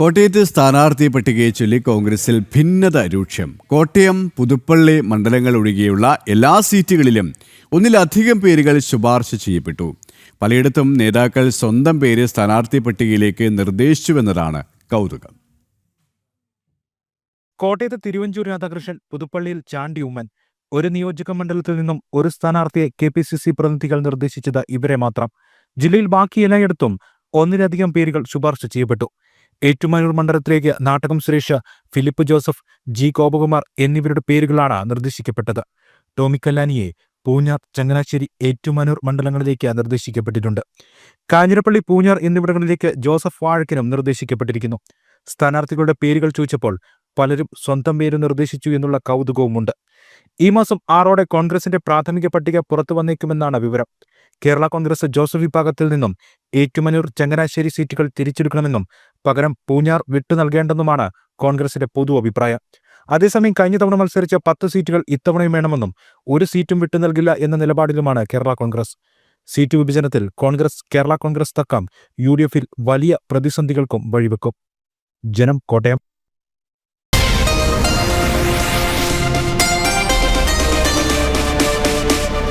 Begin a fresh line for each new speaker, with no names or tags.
കോട്ടയത്ത് സ്ഥാനാർത്ഥി പട്ടികയെ ചൊല്ലി കോൺഗ്രസിൽ ഭിന്നത രൂക്ഷം. കോട്ടയം പുതുപ്പള്ളി മണ്ഡലങ്ങൾ ഒഴികെയുള്ള എല്ലാ സീറ്റുകളിലും ഒന്നിലധികം പേരുകൾ ശുപാർശ ചെയ്യപ്പെട്ടു. പലയിടത്തും നേതാക്കൾ സ്വന്തം പേര് സ്ഥാനാർത്ഥി പട്ടികയിലേക്ക് നിർദ്ദേശിച്ചുവെന്നതാണ് കൗതുകം.
കോട്ടയത്ത് തിരുവഞ്ചൂർ രാധാകൃഷ്ണൻ പുതുപ്പള്ളിയിൽ ചാണ്ടി ഉമ്മൻ. ഒരു നിയോജക മണ്ഡലത്തിൽ നിന്നും ഒരു സ്ഥാനാർത്ഥിയെ കെ പി സി സി പ്രതിനിധികൾ നിർദ്ദേശിച്ചത് ഇവരെ മാത്രം. ജില്ലയിൽ ബാക്കി എല്ലായിടത്തും ഒന്നിലധികം പേരുകൾ ശുപാർശ ചെയ്യപ്പെട്ടു. Ettumanoor മണ്ഡലത്തിലേക്ക് Nattakam Suresh Philip Joseph G. Gopakumar എന്നിവരുടെ പേരുകളാണ് നിർദ്ദേശിക്കപ്പെട്ടത്. ടോമി കല്ലാനിയെ പൂഞ്ഞാർ ചങ്ങനാശ്ശേരി ഏറ്റുമാനൂർ മണ്ഡലങ്ങളിലേക്ക് നിർദ്ദേശിക്കപ്പെട്ടിട്ടുണ്ട്. കാഞ്ഞിരപ്പള്ളി പൂഞ്ഞാർ എന്നിവിടങ്ങളിലേക്ക് ജോസഫ് വാഴക്കിനും നിർദ്ദേശിക്കപ്പെട്ടിരിക്കുന്നു. സ്ഥാനാർത്ഥികളുടെ പേരുകൾ ചോദിച്ചപ്പോൾ പലരും സ്വന്തം പേര് നിർദ്ദേശിച്ചു എന്നുള്ള കൗതുകവുമുണ്ട്. ഈ മാസം ആറോടെ കോൺഗ്രസിന്റെ പ്രാഥമിക പട്ടിക പുറത്തു വന്നേക്കുമെന്നാണ് വിവരം. കേരള കോൺഗ്രസ് ജോസഫ് വിഭാഗത്തിൽ നിന്നും ഏറ്റുമനൂർ ചങ്ങനാശ്ശേരി സീറ്റുകൾ തിരിച്ചെടുക്കണമെന്നും പകരം പൂഞ്ഞാർ വിട്ടു നൽകേണ്ടെന്നുമാണ് കോൺഗ്രസിന്റെ പൊതു അഭിപ്രായം. അതേസമയം കഴിഞ്ഞ തവണ മത്സരിച്ച പത്ത് സീറ്റുകൾ ഇത്തവണയും വേണമെന്നും ഒരു സീറ്റും വിട്ടു നൽകില്ല എന്ന നിലപാടിലുമാണ് കേരള കോൺഗ്രസ്. സീറ്റ് വിഭജനത്തിൽ കോൺഗ്രസ് കേരള കോൺഗ്രസ് തക്കം യു വലിയ പ്രതിസന്ധികൾക്കും വഴിവെക്കും. ജനം കോട്ടയം.